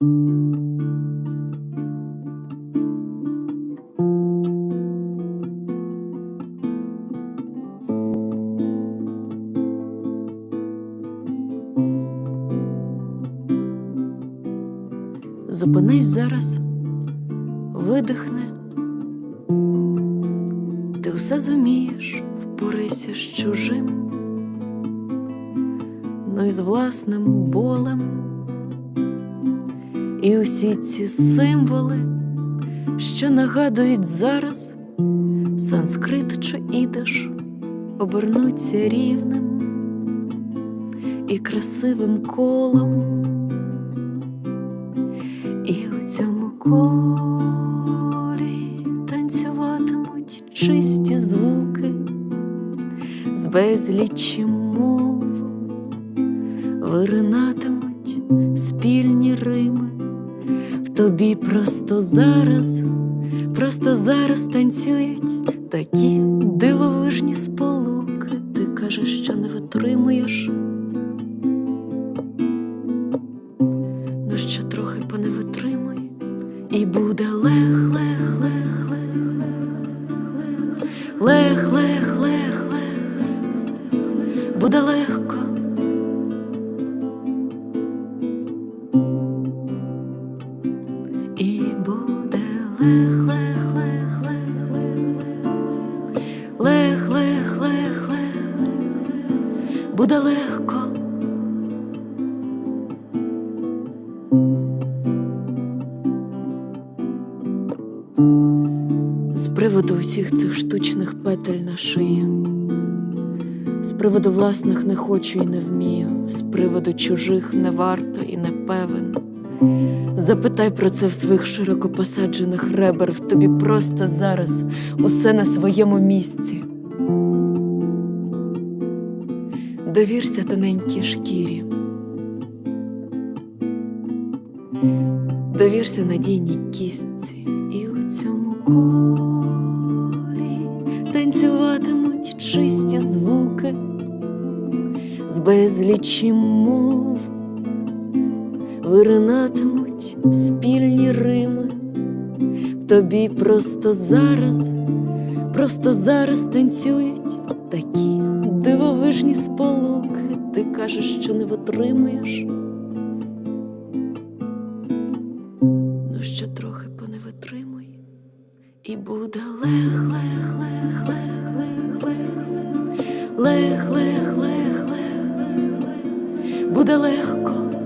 Зупинись зараз, видихни. Ти усе зумієш, впорайся з чужим, ну і з власним болем. І усі ці символи, що нагадують зараз, санскрит чи ідиш, обернуться рівним і красивим колом. І у цьому колі танцюватимуть чисті звуки з безлічі мов, виринатимуть спільні рими. В тобі просто зараз, просто зараз танцюють такі дивовижні сполуки. Ти кажеш, що не витримуєш. Ну ще трохи поневитримуй, і буде лех, лех, лех, лех, лех, лех, лех, лех, буде легко. буде легко. З приводу усіх цих штучних петель на шиї, з приводу власних не хочу і не вмію, з приводу чужих не варто і не певен. Запитай про це в своїх широко посаджених ребер, в тобі просто зараз усе на своєму місці. Довірся тоненькій шкірі. Довірся надійній кістці, і у цьому колі танцюватимуть чисті звуки з безлічі мов, виринатимуть спільні рими. Тобі просто зараз, просто зараз танцюють такі дивовижні сполуки. Ти кажеш, що не витримуєш. Ну ще трохи поневитримуй, і буде лех, лех, лех, лех, лех, лех, лех, лех, лех, лех, лех, буде легко.